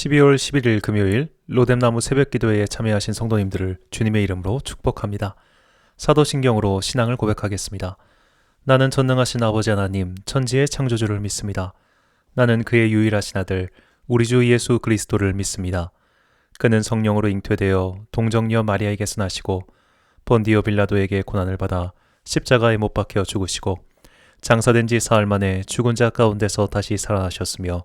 12월 11일 금요일 로뎀나무 새벽 기도회에 참여하신 성도님들을 주님의 이름으로 축복합니다. 사도신경으로 신앙을 고백하겠습니다. 나는 전능하신 아버지 하나님, 천지의 창조주를 믿습니다. 나는 그의 유일하신 아들, 우리 주 예수 그리스도를 믿습니다. 그는 성령으로 잉태되어 동정녀 마리아에게서 나시고 본디오 빌라도에게 고난을 받아 십자가에 못 박혀 죽으시고 장사된 지 사흘 만에 죽은 자 가운데서 다시 살아나셨으며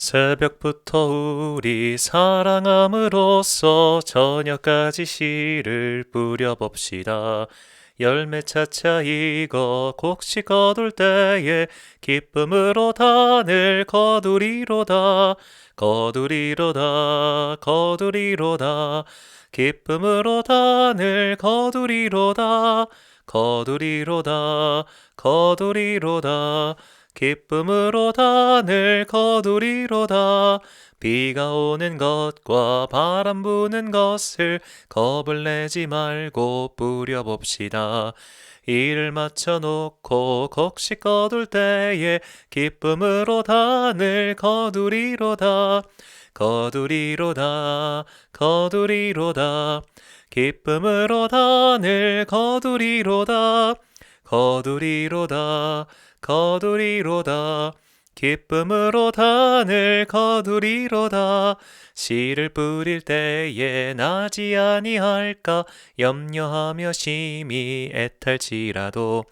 새벽부터 우리 사랑함으로써 저녁까지 씨를 뿌려봅시다. 열매 차차 익어 곡식 거둘 때에 기쁨으로 단을 거두리로다. 거두리로다 거두리로다. 기쁨으로 단을 거두리로다. 거두리로다 거두리로다 기쁨으로 단을 거두리로다 비가 오는 것과 바람 부는 것을 겁을 내지 말고 뿌려봅시다. 일을 마쳐놓고 곡식 거둘 때에 기쁨으로 단을 거두리로다. 거두리로다. 거두리로다. 기쁨으로 단을 거두리로다. 거두리로다. 거두리로다. 기쁨으로 단을 거두리로다. 씨를 뿌릴 때에 나지 아니할까 염려하며 심히 애탈지라도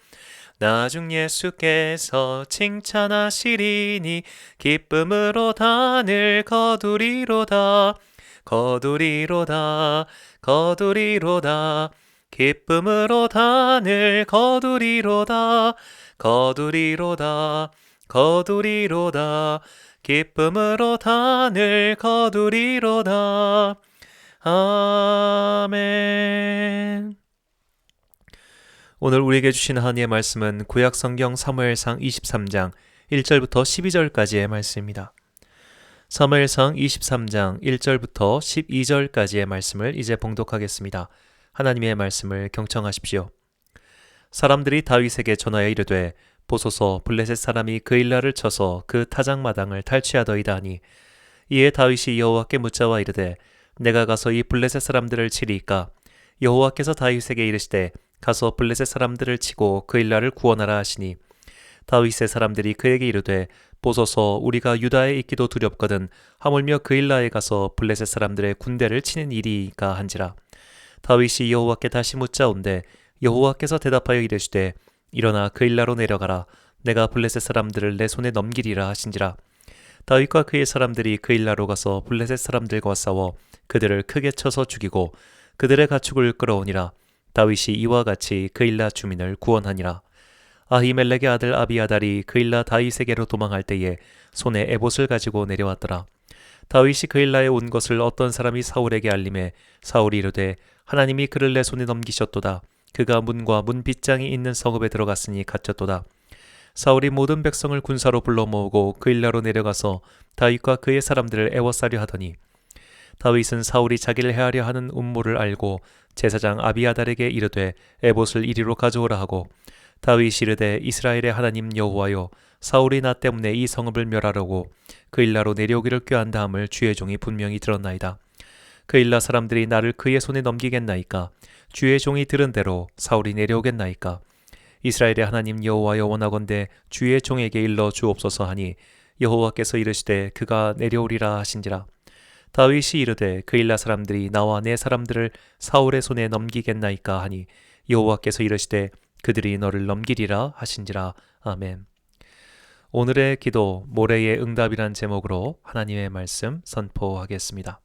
나중 예수께서 칭찬하시리니 기쁨으로 단을 거두리로다. 거두리로다. 거두리로다. 기쁨으로 단을 거두리로다. 거두리로다. 거두리로다. 기쁨으로 단을 거두리로다. 아멘. 오늘 우리에게 주신 하나님의 말씀은 구약 성경 사무엘상 23장 1절부터 12절까지의 말씀입니다. 사무엘상 23장 1절부터 12절까지의 말씀을 이제 봉독하겠습니다. 하나님의 말씀을 경청하십시오. 사람들이 다윗에게 전하여 이르되 보소서 블레셋 사람이 그 일라를 쳐서 그 타작 마당을 탈취하더이다 하니. 이에 다윗이 여호와께 묻자와 이르되 내가 가서 이 블레셋 사람들을 치리이까? 여호와께서 다윗에게 이르시되 가서 블레셋 사람들을 치고 그 일라를 구원하라 하시니. 다윗의 사람들이 그에게 이르되 보소서 우리가 유다에 있기도 두렵거든 하물며 그 일라에 가서 블레셋 사람들의 군대를 치는 일이니까 한지라 다윗이 여호와께 다시 묻자온데 여호와께서 대답하여 이르시되 일어나 그 일라로 내려가라. 내가 블레셋 사람들을 내 손에 넘기리라 하신지라. 다윗과 그의 사람들이 그 일라로 가서 블레셋 사람들과 싸워 그들을 크게 쳐서 죽이고 그들의 가축을 끌어오니라. 다윗이 이와 같이 그 일라 주민을 구원하니라. 아히멜렉의 아들 아비아달이 그 일라 다윗에게로 도망할 때에 손에 에봇을 가지고 내려왔더라. 다윗이 그 일라에 온 것을 어떤 사람이 사울에게 알림해 사울이 이르되 하나님이 그를 내 손에 넘기셨도다 그가 문과 문 빗장이 있는 성읍에 들어갔으니 갇혔도다. 사울이 모든 백성을 군사로 불러 모으고 그 일라로 내려가서 다윗과 그의 사람들을 애워싸려 하더니 다윗은 사울이 자기를 해하려 하는 음모를 알고 제사장 아비아달에게 이르되 에봇을 이리로 가져오라 하고 다윗이 이르되 이스라엘의 하나님 여호와여 사울이 나 때문에 이 성읍을 멸하려고 그 일라로 내려오기를 꾀한 다음을 주의 종이 분명히 들었나이다. 그 일라 사람들이 나를 그의 손에 넘기겠나이까 주의 종이 들은 대로 사울이 내려오겠나이까 이스라엘의 하나님 여호와여 원하건대 주의 종에게 일러 주옵소서 하니 여호와께서 이르시되 그가 내려오리라 하신지라 다윗이 이르되 그 일라 사람들이 나와 내 사람들을 사울의 손에 넘기겠나이까 하니 여호와께서 이르시되 그들이 너를 넘기리라 하신지라 아멘. 오늘의 기도 모래의 응답이란 제목으로 하나님의 말씀 선포하겠습니다.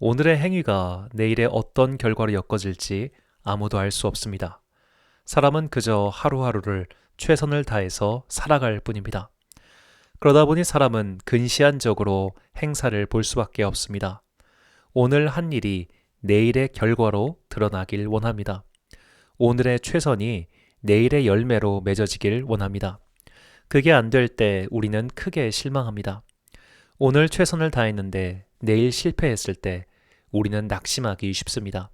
오늘의 행위가 내일의 어떤 결과로 엮어질지 아무도 알 수 없습니다. 사람은 그저 하루하루를 최선을 다해서 살아갈 뿐입니다. 그러다 보니 사람은 근시안적으로 행사를 볼 수밖에 없습니다. 오늘 한 일이 내일의 결과로 드러나길 원합니다. 오늘의 최선이 내일의 열매로 맺어지길 원합니다. 그게 안 될 때 우리는 크게 실망합니다. 오늘 최선을 다했는데 내일 실패했을 때 우리는 낙심하기 쉽습니다.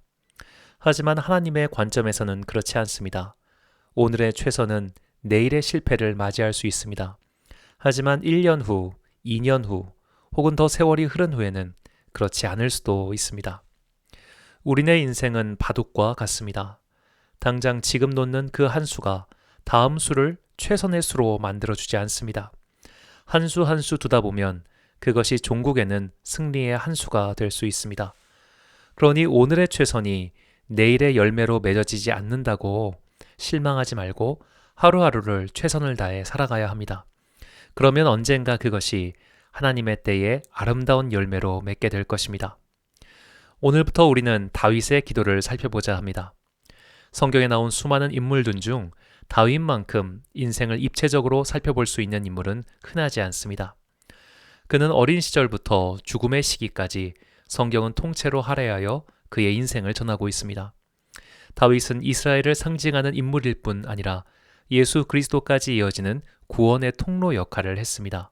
하지만 하나님의 관점에서는 그렇지 않습니다. 오늘의 최선은 내일의 실패를 맞이할 수 있습니다. 하지만 1년 후, 2년 후, 혹은 더 세월이 흐른 후에는 그렇지 않을 수도 있습니다. 우리네 인생은 바둑과 같습니다. 당장 지금 놓는 그 한 수가 다음 수를 최선의 수로 만들어주지 않습니다. 한 수 한 수 두다 보면 그것이 종국에는 승리의 한 수가 될 수 있습니다. 그러니 오늘의 최선이 내일의 열매로 맺어지지 않는다고 실망하지 말고 하루하루를 최선을 다해 살아가야 합니다. 그러면 언젠가 그것이 하나님의 때에 아름다운 열매로 맺게 될 것입니다. 오늘부터 우리는 다윗의 기도를 살펴보자 합니다. 성경에 나온 수많은 인물들 중 다윗만큼 인생을 입체적으로 살펴볼 수 있는 인물은 흔하지 않습니다. 그는 어린 시절부터 죽음의 시기까지 성경은 통째로 할애하여 그의 인생을 전하고 있습니다. 다윗은 이스라엘을 상징하는 인물일 뿐 아니라 예수 그리스도까지 이어지는 구원의 통로 역할을 했습니다.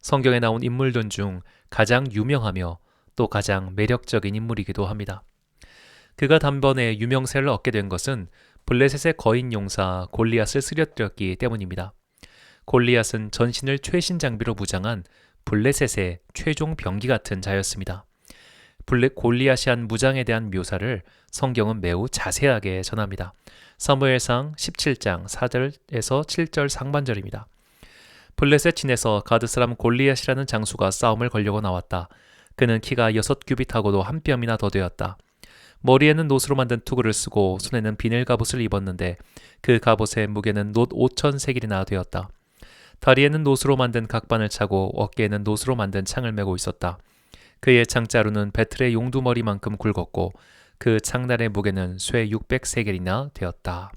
성경에 나온 인물들 중 가장 유명하며 또 가장 매력적인 인물이기도 합니다. 그가 단번에 유명세를 얻게 된 것은 블레셋의 거인 용사 골리앗을 쓰러뜨렸기 때문입니다. 골리앗은 전신을 최신 장비로 무장한 블레셋의 최종 병기 같은 자였습니다. 블랙 골리앗이 한 무장에 대한 묘사를 성경은 매우 자세하게 전합니다. 사무엘상 17장 4절에서 7절 상반절입니다. 블레셋 진에서 가드 사람 골리앗이라는 장수가 싸움을 걸려고 나왔다. 그는 키가 여섯 규빗하고도 한 뼘이나 더 되었다. 머리에는 노스로 만든 투구를 쓰고 손에는 비늘 갑옷을 입었는데 그 갑옷의 무게는 놋 5천 세길이나 되었다. 다리에는 노스로 만든 각반을 차고 어깨에는 노스로 만든 창을 메고 있었다. 그의 창자루는 배틀의 용두머리만큼 굵었고 그 창날의 무게는 쇠 600세겔이나 되었다.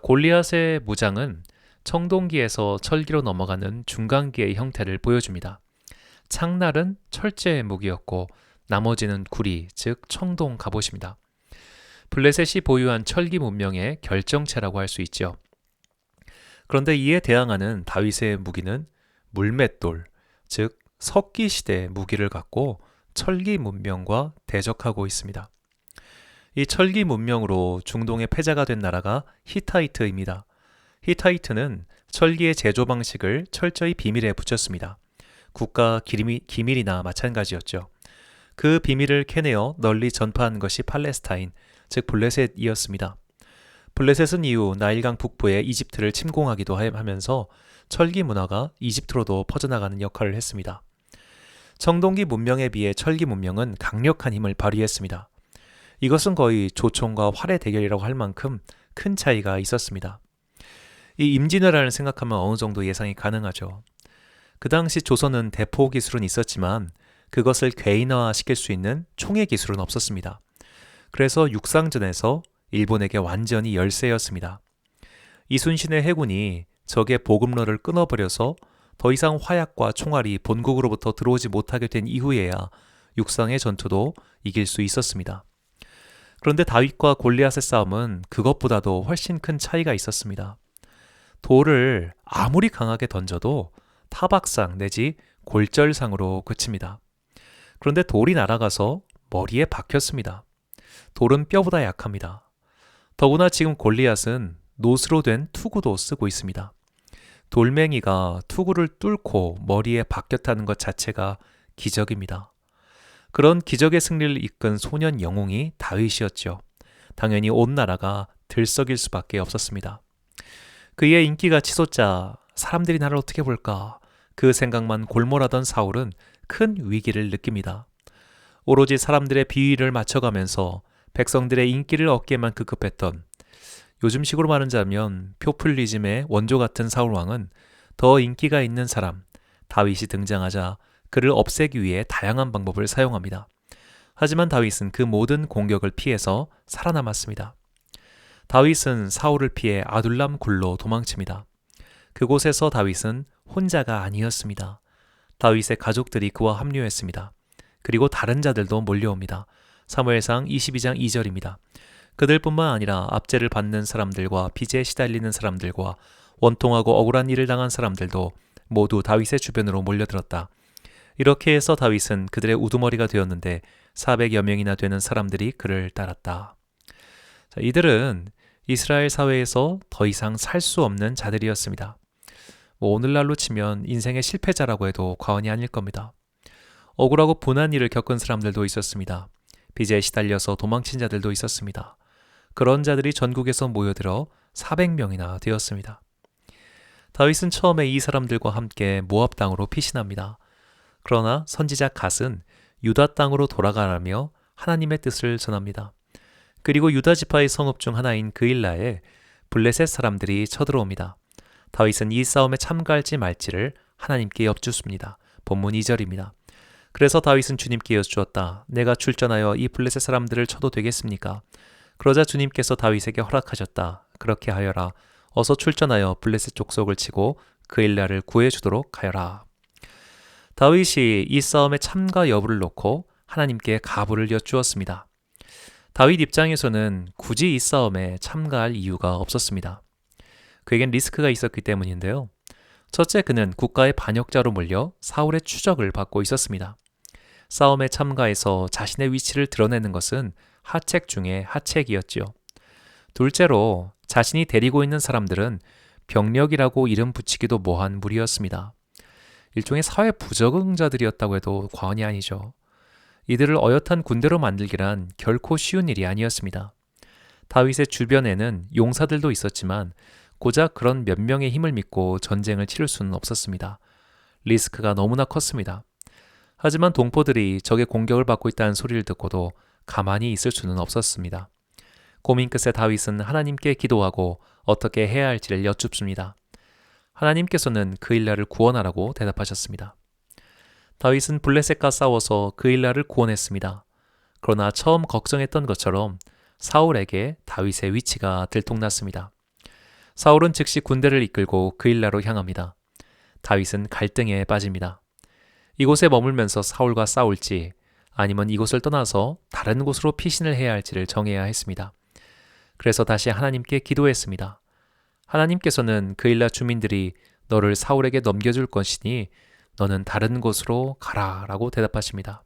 골리앗의 무장은 청동기에서 철기로 넘어가는 중간기의 형태를 보여줍니다. 창날은 철제의 무기였고 나머지는 구리, 즉 청동 갑옷입니다. 블레셋이 보유한 철기 문명의 결정체라고 할 수 있죠. 그런데 이에 대항하는 다윗의 무기는 물맷돌, 즉 석기 시대 무기를 갖고 철기 문명과 대적하고 있습니다. 이 철기 문명으로 중동의 패자가 된 나라가 히타이트입니다. 히타이트는 철기의 제조 방식을 철저히 비밀에 붙였습니다. 국가 기밀이 나 마찬가지였죠. 그 비밀을 캐내어 널리 전파한 것이 팔레스타인, 즉 블레셋이었습니다. 블레셋은 이후 나일강 북부의 이집트를 침공하기도 하면서 철기 문화가 이집트로도 퍼져나가는 역할을 했습니다. 청동기 문명에 비해 철기 문명은 강력한 힘을 발휘했습니다. 이것은 거의 조총과 활의 대결이라고 할 만큼 큰 차이가 있었습니다. 이 임진왜란을 생각하면 어느 정도 예상이 가능하죠. 그 당시 조선은 대포 기술은 있었지만 그것을 괴인화 시킬 수 있는 총의 기술은 없었습니다. 그래서 육상전에서 일본에게 완전히 열세였습니다. 이순신의 해군이 적의 보급로를 끊어버려서 더 이상 화약과 총알이 본국으로부터 들어오지 못하게 된 이후에야 육상의 전투도 이길 수 있었습니다. 그런데 다윗과 골리앗의 싸움은 그것보다도 훨씬 큰 차이가 있었습니다. 돌을 아무리 강하게 던져도 타박상 내지 골절상으로 그칩니다. 그런데 돌이 날아가서 머리에 박혔습니다. 돌은 뼈보다 약합니다. 더구나 지금 골리앗은 노스로 된 투구도 쓰고 있습니다. 돌멩이가 투구를 뚫고 머리에 박혔다는 것 자체가 기적입니다. 그런 기적의 승리를 이끈 소년 영웅이 다윗이었죠. 당연히 온 나라가 들썩일 수밖에 없었습니다. 그의 인기가 치솟자 사람들이 나를 어떻게 볼까 그 생각만 골몰하던 사울은 큰 위기를 느낍니다. 오로지 사람들의 비위를 맞춰가면서 백성들의 인기를 얻기에만 급급했던 요즘식으로 말하자면 표퓰리즘의 원조 같은 사울 왕은 더 인기가 있는 사람 다윗이 등장하자 그를 없애기 위해 다양한 방법을 사용합니다. 하지만 다윗은 그 모든 공격을 피해서 살아남았습니다. 다윗은 사울을 피해 아둘람 굴로 도망칩니다. 그곳에서 다윗은 혼자가 아니었습니다. 다윗의 가족들이 그와 합류했습니다. 그리고 다른 자들도 몰려옵니다. 사무엘상 22장 2절입니다. 그들뿐만 아니라 압제를 받는 사람들과 빚에 시달리는 사람들과 원통하고 억울한 일을 당한 사람들도 모두 다윗의 주변으로 몰려들었다. 이렇게 해서 다윗은 그들의 우두머리가 되었는데 400여 명이나 되는 사람들이 그를 따랐다. 자, 이들은 이스라엘 사회에서 더 이상 살 수 없는 자들이었습니다. 뭐 오늘날로 치면 인생의 실패자라고 해도 과언이 아닐 겁니다. 억울하고 분한 일을 겪은 사람들도 있었습니다. 빚에 시달려서 도망친 자들도 있었습니다. 그런 자들이 전국에서 모여들어 400명이나 되었습니다. 다윗은 처음에 이 사람들과 함께 모압 땅으로 피신합니다. 그러나 선지자 갓은 유다 땅으로 돌아가라며 하나님의 뜻을 전합니다. 그리고 유다 지파의 성읍 중 하나인 그일라에 블레셋 사람들이 쳐들어옵니다. 다윗은 이 싸움에 참가할지 말지를 하나님께 엽주습니다. 본문 2절입니다. 그래서 다윗은 주님께 여쭈었다. 내가 출전하여 이 블레셋 사람들을 쳐도 되겠습니까? 그러자 주님께서 다윗에게 허락하셨다. 그렇게 하여라. 어서 출전하여 블레셋 족속을 치고 그일라를 구해 주도록 하여라. 다윗이 이 싸움에 참가 여부를 놓고 하나님께 가부를 여쭈었습니다. 다윗 입장에서는 굳이 이 싸움에 참가할 이유가 없었습니다. 그에겐 리스크가 있었기 때문인데요. 첫째, 그는 국가의 반역자로 몰려 사울의 추적을 받고 있었습니다. 싸움에 참가해서 자신의 위치를 드러내는 것은 하책 중에 하책이었지요. 둘째로, 자신이 데리고 있는 사람들은 병력이라고 이름 붙이기도 뭐한 무리였습니다. 일종의 사회 부적응자들이었다고 해도 과언이 아니죠. 이들을 어엿한 군대로 만들기란 결코 쉬운 일이 아니었습니다. 다윗의 주변에는 용사들도 있었지만 고작 그런 몇 명의 힘을 믿고 전쟁을 치를 수는 없었습니다. 리스크가 너무나 컸습니다. 하지만 동포들이 적의 공격을 받고 있다는 소리를 듣고도 가만히 있을 수는 없었습니다. 고민 끝에 다윗은 하나님께 기도하고 어떻게 해야 할지를 여쭙습니다. 하나님께서는 그일라를 구원하라고 대답하셨습니다. 다윗은 블레셋과 싸워서 그일라를 구원했습니다. 그러나 처음 걱정했던 것처럼 사울에게 다윗의 위치가 들통났습니다. 사울은 즉시 군대를 이끌고 그일라로 향합니다. 다윗은 갈등에 빠집니다. 이곳에 머물면서 사울과 싸울지 아니면 이곳을 떠나서 다른 곳으로 피신을 해야 할지를 정해야 했습니다. 그래서 다시 하나님께 기도했습니다. 하나님께서는 그일라 주민들이 너를 사울에게 넘겨줄 것이니 너는 다른 곳으로 가라 라고 대답하십니다.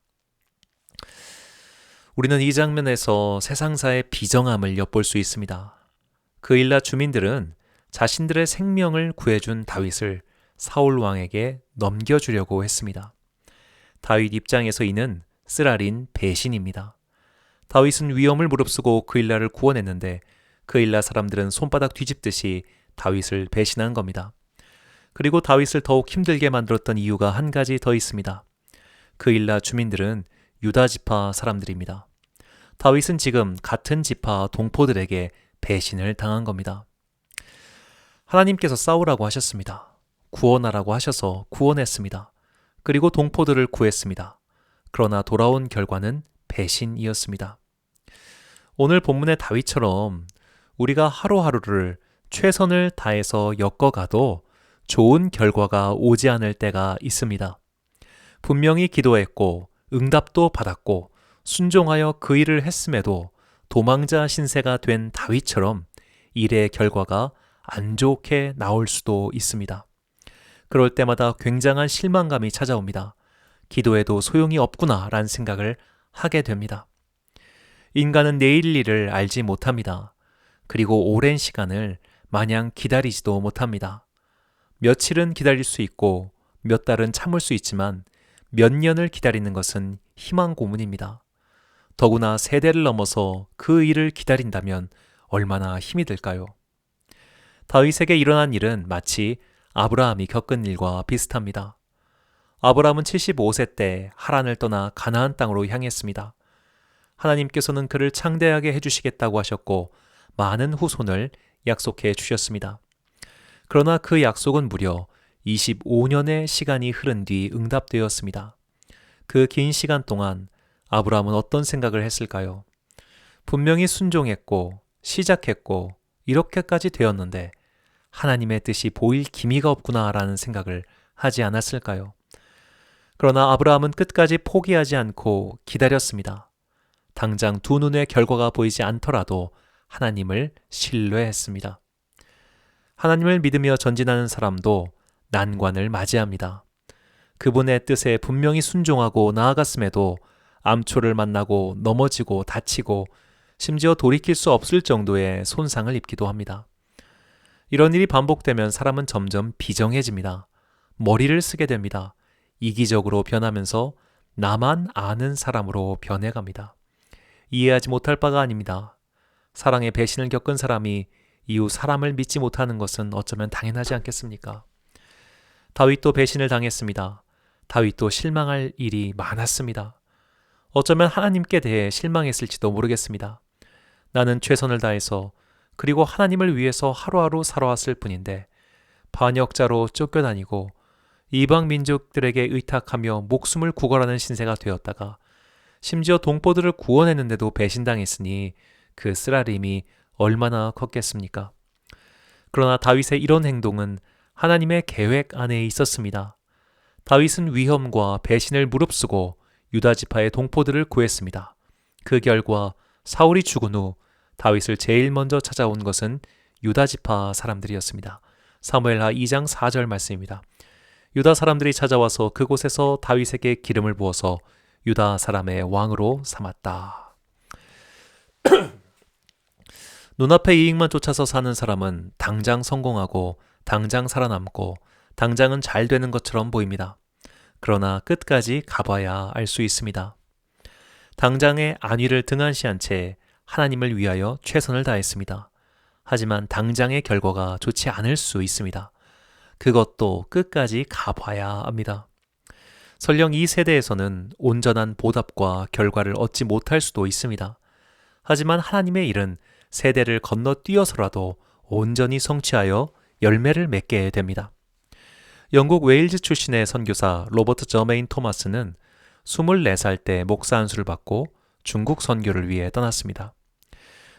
우리는 이 장면에서 세상사의 비정함을 엿볼 수 있습니다. 그일라 주민들은 자신들의 생명을 구해준 다윗을 사울 왕에게 넘겨주려고 했습니다. 다윗 입장에서 이는 쓰라린 배신입니다. 다윗은 위험을 무릅쓰고 그일라를 구원했는데 그일라 사람들은 손바닥 뒤집듯이 다윗을 배신한 겁니다. 그리고 다윗을 더욱 힘들게 만들었던 이유가 한 가지 더 있습니다. 그일라 주민들은 유다 지파 사람들입니다. 다윗은 지금 같은 지파 동포들에게 배신을 당한 겁니다. 하나님께서 싸우라고 하셨습니다. 구원하라고 하셔서 구원했습니다. 그리고 동포들을 구했습니다. 그러나 돌아온 결과는 배신이었습니다. 오늘 본문의 다윗처럼 우리가 하루하루를 최선을 다해서 엮어가도 좋은 결과가 오지 않을 때가 있습니다. 분명히 기도했고 응답도 받았고 순종하여 그 일을 했음에도 도망자 신세가 된 다윗처럼 일의 결과가 안 좋게 나올 수도 있습니다. 그럴 때마다 굉장한 실망감이 찾아옵니다. 기도해도 소용이 없구나 라는 생각을 하게 됩니다. 인간은 내일 일을 알지 못합니다. 그리고 오랜 시간을 마냥 기다리지도 못합니다. 며칠은 기다릴 수 있고 몇 달은 참을 수 있지만 몇 년을 기다리는 것은 희망 고문입니다. 더구나 세대를 넘어서 그 일을 기다린다면 얼마나 힘이 들까요? 다윗에게 일어난 일은 마치 아브라함이 겪은 일과 비슷합니다. 아브라함은 75세 때 하란을 떠나 가나안 땅으로 향했습니다. 하나님께서는 그를 창대하게 해주시겠다고 하셨고 많은 후손을 약속해 주셨습니다. 그러나 그 약속은 무려 25년의 시간이 흐른 뒤 응답되었습니다. 그 긴 시간 동안 아브라함은 어떤 생각을 했을까요? 분명히 순종했고 시작했고 이렇게까지 되었는데 하나님의 뜻이 보일 기미가 없구나라는 생각을 하지 않았을까요? 그러나 아브라함은 끝까지 포기하지 않고 기다렸습니다. 당장 두 눈의 결과가 보이지 않더라도 하나님을 신뢰했습니다. 하나님을 믿으며 전진하는 사람도 난관을 맞이합니다. 그분의 뜻에 분명히 순종하고 나아갔음에도 암초를 만나고 넘어지고 다치고 심지어 돌이킬 수 없을 정도의 손상을 입기도 합니다. 이런 일이 반복되면 사람은 점점 비정해집니다. 머리를 쓰게 됩니다. 이기적으로 변하면서 나만 아는 사람으로 변해갑니다. 이해하지 못할 바가 아닙니다. 사랑의 배신을 겪은 사람이 이후 사람을 믿지 못하는 것은 어쩌면 당연하지 않겠습니까? 다윗도 배신을 당했습니다. 다윗도 실망할 일이 많았습니다. 어쩌면 하나님께 대해 실망했을지도 모르겠습니다. 나는 최선을 다해서 그리고 하나님을 위해서 하루하루 살아왔을 뿐인데 반역자로 쫓겨다니고 이방 민족들에게 의탁하며 목숨을 구걸하는 신세가 되었다가 심지어 동포들을 구원했는데도 배신당했으니 그 쓰라림이 얼마나 컸겠습니까? 그러나 다윗의 이런 행동은 하나님의 계획 안에 있었습니다. 다윗은 위험과 배신을 무릅쓰고 유다 지파의 동포들을 구했습니다. 그 결과 사울이 죽은 후 다윗을 제일 먼저 찾아온 것은 유다 지파 사람들이었습니다. 사무엘하 2장 4절 말씀입니다. 유다 사람들이 찾아와서 그곳에서 다윗에게 기름을 부어서 유다 사람의 왕으로 삼았다. 눈앞의 이익만 쫓아서 사는 사람은 당장 성공하고 당장 살아남고 당장은 잘 되는 것처럼 보입니다. 그러나 끝까지 가봐야 알 수 있습니다. 당장의 안위를 등한시한 채 하나님을 위하여 최선을 다했습니다. 하지만 당장의 결과가 좋지 않을 수 있습니다. 그것도 끝까지 가봐야 합니다. 설령 이 세대에서는 온전한 보답과 결과를 얻지 못할 수도 있습니다. 하지만 하나님의 일은 세대를 건너뛰어서라도 온전히 성취하여 열매를 맺게 됩니다. 영국 웨일즈 출신의 선교사 로버트 저메인 토마스는 24살 때 목사 안수를 받고 중국 선교를 위해 떠났습니다.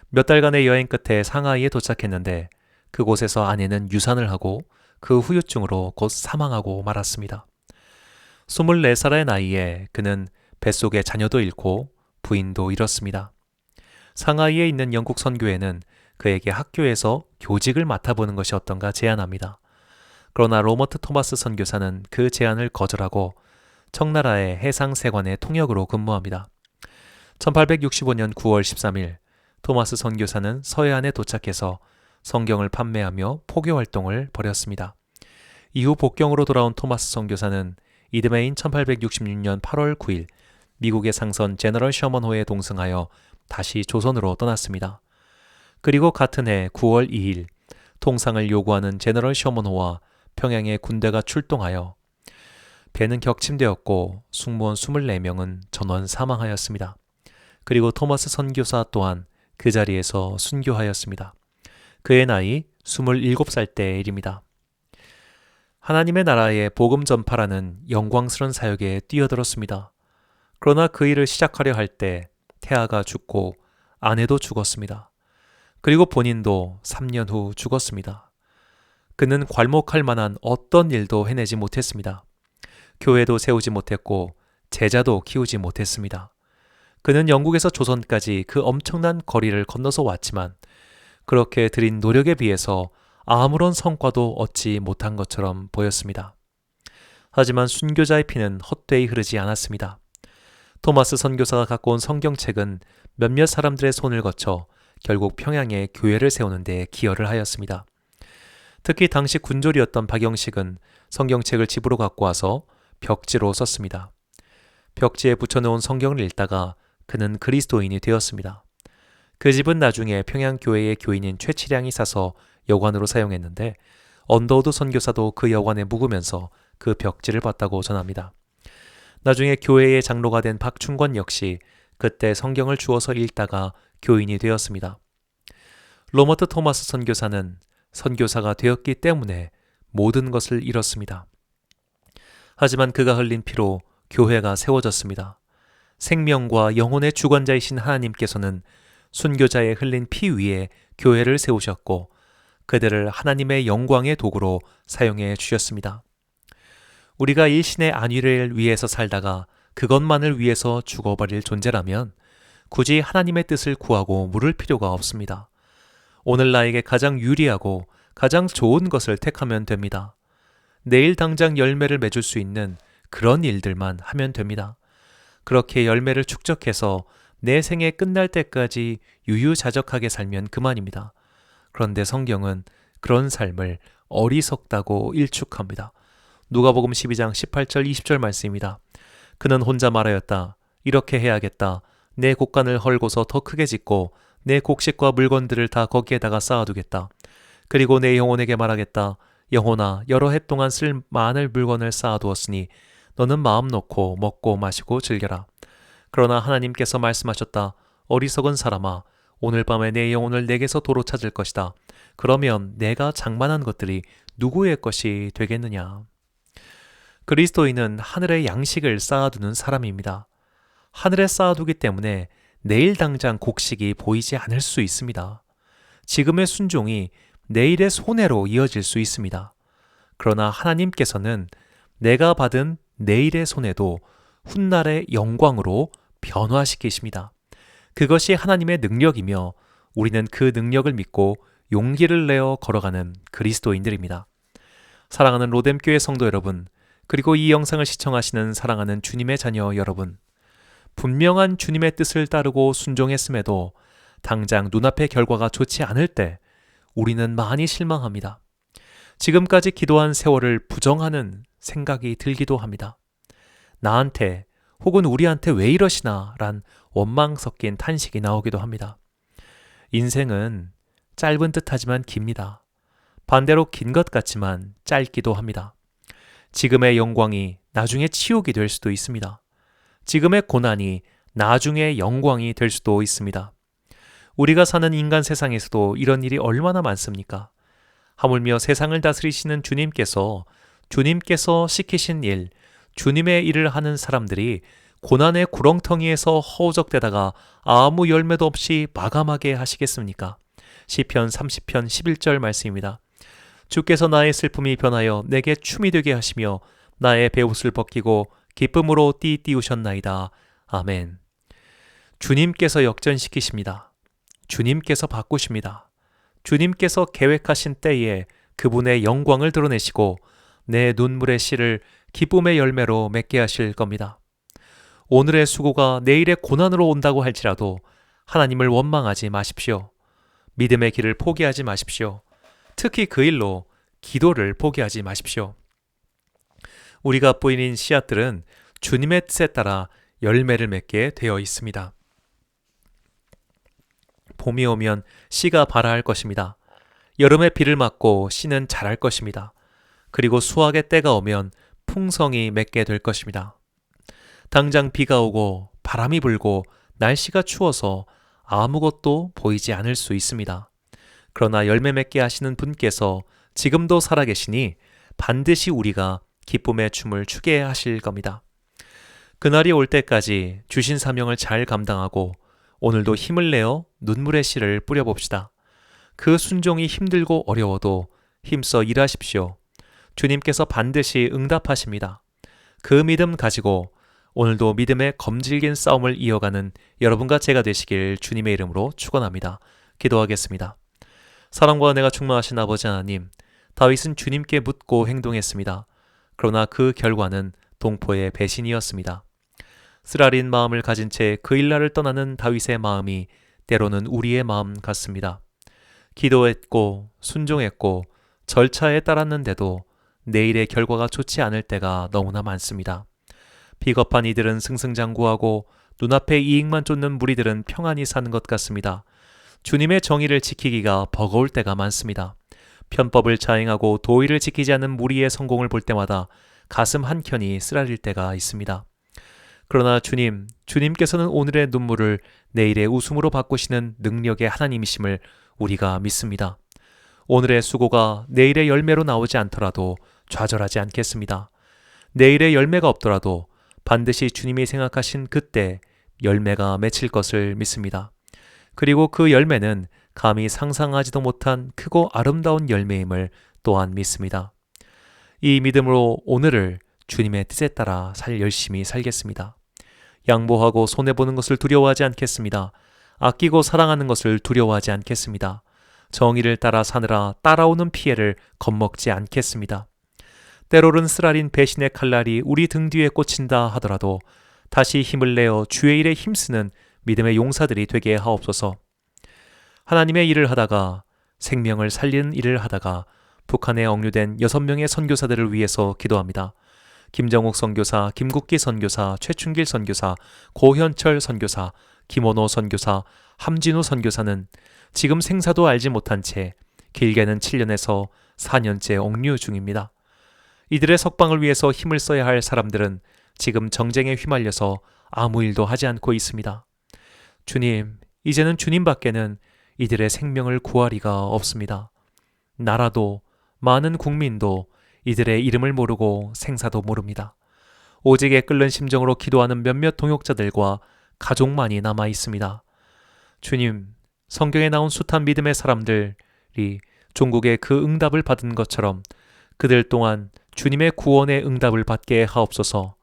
몇 달간의 여행 끝에 상하이에 도착했는데 그곳에서 아내는 유산을 하고 그 후유증으로 곧 사망하고 말았습니다. 24살의 나이에 그는 뱃속에 자녀도 잃고 부인도 잃었습니다. 상하이에 있는 영국 선교회는 그에게 학교에서 교직을 맡아보는 것이 어떤가 제안합니다. 그러나 로버트 토마스 선교사는 그 제안을 거절하고 청나라의 해상세관의 통역으로 근무합니다. 1865년 9월 13일 토마스 선교사는 서해안에 도착해서 성경을 판매하며 포교 활동을 벌였습니다. 이후 복경으로 돌아온 토마스 선교사는 이듬해인 1866년 8월 9일 미국의 상선 제너럴 셔먼호에 동승하여 다시 조선으로 떠났습니다. 그리고 같은 해 9월 2일 통상을 요구하는 제너럴 셔먼호와 평양에 군대가 출동하여 배는 격침되었고 승무원 24명은 전원 사망하였습니다. 그리고 토마스 선교사 또한 그 자리에서 순교하였습니다. 그의 나이 27살 때의 일입니다. 하나님의 나라의 복음 전파라는 영광스런 사역에 뛰어들었습니다. 그러나 그 일을 시작하려 할 때 태아가 죽고 아내도 죽었습니다. 그리고 본인도 3년 후 죽었습니다. 그는 괄목할 만한 어떤 일도 해내지 못했습니다. 교회도 세우지 못했고 제자도 키우지 못했습니다. 그는 영국에서 조선까지 그 엄청난 거리를 건너서 왔지만 그렇게 들인 노력에 비해서 아무런 성과도 얻지 못한 것처럼 보였습니다. 하지만 순교자의 피는 헛되이 흐르지 않았습니다. 토마스 선교사가 갖고 온 성경책은 몇몇 사람들의 손을 거쳐 결국 평양에 교회를 세우는 데 기여를 하였습니다. 특히 당시 군졸이었던 박영식은 성경책을 집으로 갖고 와서 벽지로 썼습니다. 벽지에 붙여놓은 성경을 읽다가 그는 그리스도인이 되었습니다. 그 집은 나중에 평양교회의 교인인 최치량이 사서 여관으로 사용했는데 언더우드 선교사도 그 여관에 묵으면서 그 벽지를 봤다고 전합니다. 나중에 교회의 장로가 된 박충권 역시 그때 성경을 주어서 읽다가 교인이 되었습니다. 로머트 토마스 선교사는 선교사가 되었기 때문에 모든 것을 잃었습니다. 하지만 그가 흘린 피로 교회가 세워졌습니다. 생명과 영혼의 주관자이신 하나님께서는 순교자의 흘린 피 위에 교회를 세우셨고 그들을 하나님의 영광의 도구로 사용해 주셨습니다. 우리가 일신의 안위를 위해서 살다가 그것만을 위해서 죽어버릴 존재라면 굳이 하나님의 뜻을 구하고 물을 필요가 없습니다. 오늘 나에게 가장 유리하고 가장 좋은 것을 택하면 됩니다. 내일 당장 열매를 맺을 수 있는 그런 일들만 하면 됩니다. 그렇게 열매를 축적해서 내 생애 끝날 때까지 유유자적하게 살면 그만입니다. 그런데 성경은 그런 삶을 어리석다고 일축합니다. 누가복음 12장 18절 20절 말씀입니다. 그는 혼자 말하였다. 이렇게 해야겠다. 내 곡간을 헐고서 더 크게 짓고 내 곡식과 물건들을 다 거기에다가 쌓아두겠다. 그리고 내 영혼에게 말하겠다. 영혼아, 여러 해 동안 쓸 많은 물건을 쌓아두었으니 너는 마음 놓고 먹고 마시고 즐겨라. 그러나 하나님께서 말씀하셨다. 어리석은 사람아, 오늘 밤에 내 영혼을 내게서 도로 찾을 것이다. 그러면 내가 장만한 것들이 누구의 것이 되겠느냐? 그리스도인은 하늘의 양식을 쌓아두는 사람입니다. 하늘에 쌓아두기 때문에 내일 당장 곡식이 보이지 않을 수 있습니다. 지금의 순종이 내일의 손해로 이어질 수 있습니다. 그러나 하나님께서는 내가 받은 내일의 손해도 훗날의 영광으로 변화시키십니다. 그것이 하나님의 능력이며 우리는 그 능력을 믿고 용기를 내어 걸어가는 그리스도인들입니다. 사랑하는 로뎀교회 성도 여러분, 그리고 이 영상을 시청하시는 사랑하는 주님의 자녀 여러분, 분명한 주님의 뜻을 따르고 순종했음에도 당장 눈앞의 결과가 좋지 않을 때 우리는 많이 실망합니다. 지금까지 기도한 세월을 부정하는 생각이 들기도 합니다. 나한테 혹은 우리한테 왜 이러시나 란 원망 섞인 탄식이 나오기도 합니다. 인생은 짧은 듯 하지만 깁니다. 반대로 긴 것 같지만 짧기도 합니다. 지금의 영광이 나중에 치욕이 될 수도 있습니다. 지금의 고난이 나중에 영광이 될 수도 있습니다. 우리가 사는 인간 세상에서도 이런 일이 얼마나 많습니까? 하물며 세상을 다스리시는 주님께서 주님께서 시키신 일, 주님의 일을 하는 사람들이 고난의 구렁텅이에서 허우적대다가 아무 열매도 없이 마감하게 하시겠습니까? 시편 30편 11절 말씀입니다. 주께서 나의 슬픔이 변하여 내게 춤이 되게 하시며 나의 베옷을 벗기고 기쁨으로 띠띠우셨나이다. 아멘. 주님께서 역전시키십니다. 주님께서 바꾸십니다. 주님께서 계획하신 때에 그분의 영광을 드러내시고 내 눈물의 씨를 기쁨의 열매로 맺게 하실 겁니다. 오늘의 수고가 내일의 고난으로 온다고 할지라도 하나님을 원망하지 마십시오. 믿음의 길을 포기하지 마십시오. 특히 그 일로 기도를 포기하지 마십시오. 우리가 뿌린 씨앗들은 주님의 뜻에 따라 열매를 맺게 되어 있습니다. 봄이 오면 씨가 발아할 것입니다. 여름에 비를 맞고 씨는 자랄 것입니다. 그리고 수확의 때가 오면 풍성이 맺게 될 것입니다. 당장 비가 오고 바람이 불고 날씨가 추워서 아무것도 보이지 않을 수 있습니다. 그러나 열매 맺게 하시는 분께서 지금도 살아계시니 반드시 우리가 기쁨의 춤을 추게 하실 겁니다. 그날이 올 때까지 주신 사명을 잘 감당하고 오늘도 힘을 내어 눈물의 씨를 뿌려봅시다. 그 순종이 힘들고 어려워도 힘써 일하십시오. 주님께서 반드시 응답하십니다. 그 믿음 가지고 오늘도 믿음의 검질긴 싸움을 이어가는 여러분과 제가 되시길 주님의 이름으로 축원합니다. 기도하겠습니다. 사랑과 내가 충만하신 아버지 하나님, 다윗은 주님께 묻고 행동했습니다. 그러나 그 결과는 동포의 배신이었습니다. 쓰라린 마음을 가진 채 그 일날을 떠나는 다윗의 마음이 때로는 우리의 마음 같습니다. 기도했고 순종했고 절차에 따랐는데도 내일의 결과가 좋지 않을 때가 너무나 많습니다. 비겁한 이들은 승승장구하고 눈앞의 이익만 쫓는 무리들은 평안히 사는 것 같습니다. 주님의 정의를 지키기가 버거울 때가 많습니다. 편법을 자행하고 도의를 지키지 않는 무리의 성공을 볼 때마다 가슴 한켠이 쓰라릴 때가 있습니다. 그러나 주님, 주님께서는 오늘의 눈물을 내일의 웃음으로 바꾸시는 능력의 하나님이심을 우리가 믿습니다. 오늘의 수고가 내일의 열매로 나오지 않더라도 좌절하지 않겠습니다. 내일의 열매가 없더라도 반드시 주님이 생각하신 그때 열매가 맺힐 것을 믿습니다. 그리고 그 열매는 감히 상상하지도 못한 크고 아름다운 열매임을 또한 믿습니다. 이 믿음으로 오늘을 주님의 뜻에 따라 살 열심히 살겠습니다. 양보하고 손해보는 것을 두려워하지 않겠습니다. 아끼고 사랑하는 것을 두려워하지 않겠습니다. 정의를 따라 사느라 따라오는 피해를 겁먹지 않겠습니다. 때로는 쓰라린 배신의 칼날이 우리 등 뒤에 꽂힌다 하더라도 다시 힘을 내어 주의 일에 힘쓰는 믿음의 용사들이 되게 하옵소서. 하나님의 일을 하다가 생명을 살리는 일을 하다가 북한에 억류된 여섯 명의 선교사들을 위해서 기도합니다. 김정욱 선교사, 김국기 선교사, 최춘길 선교사, 고현철 선교사, 김원호 선교사, 함진우 선교사는 지금 생사도 알지 못한 채 길게는 7년에서 4년째 억류 중입니다. 이들의 석방을 위해서 힘을 써야 할 사람들은 지금 정쟁에 휘말려서 아무 일도 하지 않고 있습니다. 주님, 이제는 주님밖에는 이들의 생명을 구하리가 없습니다. 나라도 많은 국민도 이들의 이름을 모르고 생사도 모릅니다. 오직에 끓는 심정으로 기도하는 몇몇 동역자들과 가족만이 남아 있습니다. 주님, 성경에 나온 숱한 믿음의 사람들이 종국의 그 응답을 받은 것처럼 그들 또한 주님의 구원의 응답을 받게 하옵소서.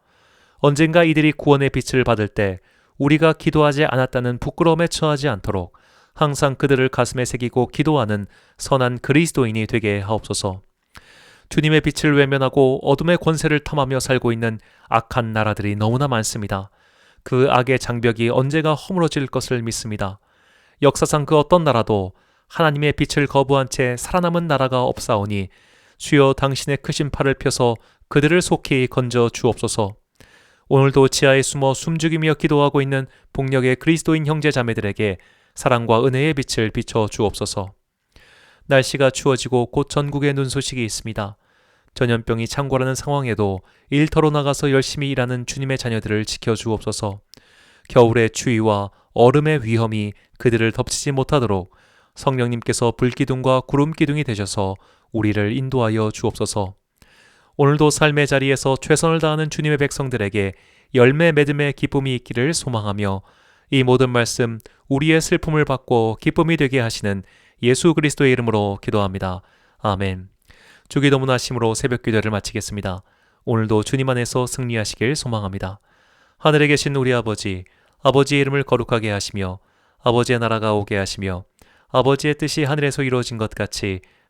언젠가 이들이 구원의 빛을 받을 때 우리가 기도하지 않았다는 부끄러움에 처하지 않도록 항상 그들을 가슴에 새기고 기도하는 선한 그리스도인이 되게 하옵소서. 주님의 빛을 외면하고 어둠의 권세를 탐하며 살고 있는 악한 나라들이 너무나 많습니다. 그 악의 장벽이 언제가 허물어질 것을 믿습니다. 역사상 그 어떤 나라도 하나님의 빛을 거부한 채 살아남은 나라가 없사오니 주여 당신의 크신 팔을 펴서 그들을 속히 건져 주옵소서. 오늘도 지하에 숨어 숨죽이며 기도하고 있는 복력의 그리스도인 형제 자매들에게 사랑과 은혜의 빛을 비춰 주옵소서. 날씨가 추워지고 곧 전국에 눈 소식이 있습니다. 전염병이 창궐하는 상황에도 일터로 나가서 열심히 일하는 주님의 자녀들을 지켜 주옵소서. 겨울의 추위와 얼음의 위험이 그들을 덮치지 못하도록 성령님께서 불기둥과 구름기둥이 되셔서 우리를 인도하여 주옵소서. 오늘도 삶의 자리에서 최선을 다하는 주님의 백성들에게 열매 맺음의 기쁨이 있기를 소망하며 이 모든 말씀 우리의 슬픔을 받고 기쁨이 되게 하시는 예수 그리스도의 이름으로 기도합니다. 아멘. 주기도문 하심으로 새벽 기도를 마치겠습니다. 오늘도 주님 안에서 승리하시길 소망합니다. 하늘에 계신 우리 아버지, 아버지의 이름을 거룩하게 하시며 아버지의 나라가 오게 하시며 아버지의 뜻이 하늘에서 이루어진 것 같이